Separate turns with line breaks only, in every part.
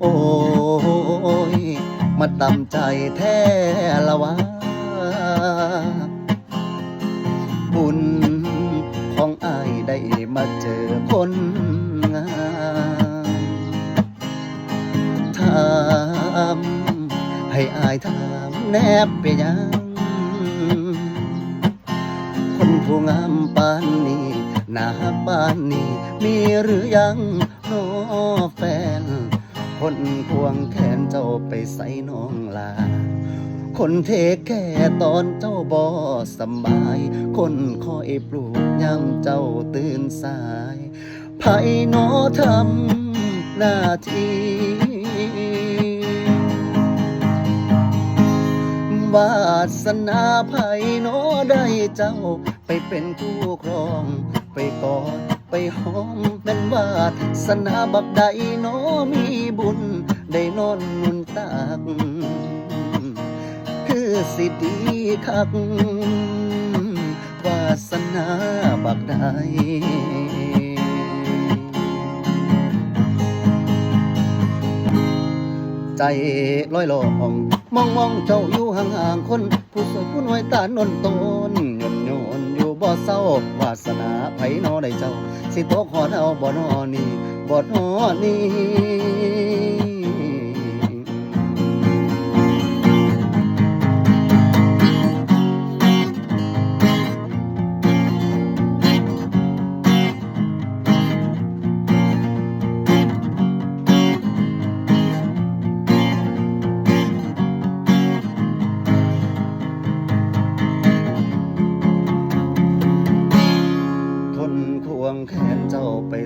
โอ้ย มาดำใจแท้ละวะ บุญของอายได้มาเจอคนงามถามให้อายถา แนบไปยัง คนผู้งามปานนี้หน้าปานนี้มีหรือยังโนอแฟน คนควงแขนเจ้าไปใส่น้องลา คนเทแค่ตอนเจ้าบ่สบาย คนคอยปลูกยามเจ้าตื่นสายไผหนอทำหน้าที่ วาสนาไผโนได้เจ้า ไปเป็นคู่ครอง ไปกอดไปหอมเป็นวาสนาบักใดโนมีบุญ ได้นอนนุนตักคือสิดีคักวาสนาบักใด ใจลอยลอง มองมองเจ้าอยู่ห่างๆคน ผู้สวยผู้น้อยตานนตนยนโยนอยู่บ่เศร้าวาสนาไผนอได้เจ้า สิตกหอเอาบ่นอนี่บ่นอนี่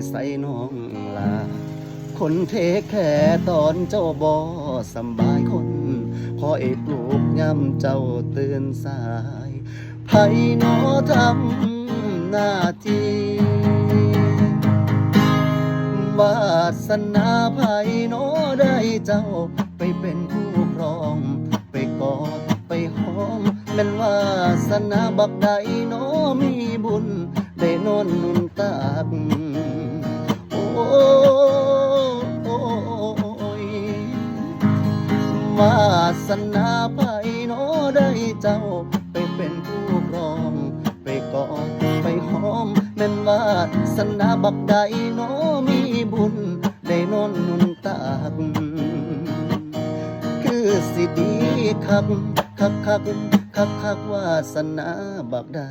ใส่น้องลา คนเทแค่ตอนเจ้าบ่สบายคนคอยปลูกย้ำเจ้าตื่นสายไผหนอทำหน้าที่วาสนาไผโนได้เจ้าไปเป็นคู่ครอง ไปกอดไปหอมเป็นวาสนาบักใดโนมีบุญ ได้นอนนุนตัก ยวาสนาไผโนได้เจ้า ไปเป็นคู่ครอง ไปกอดไปหอมแม่นวาสนาบักใดโนมีบุญ ได้นอนนุนตักคือสิดีคักคักคักคักคักวาสนาบักใด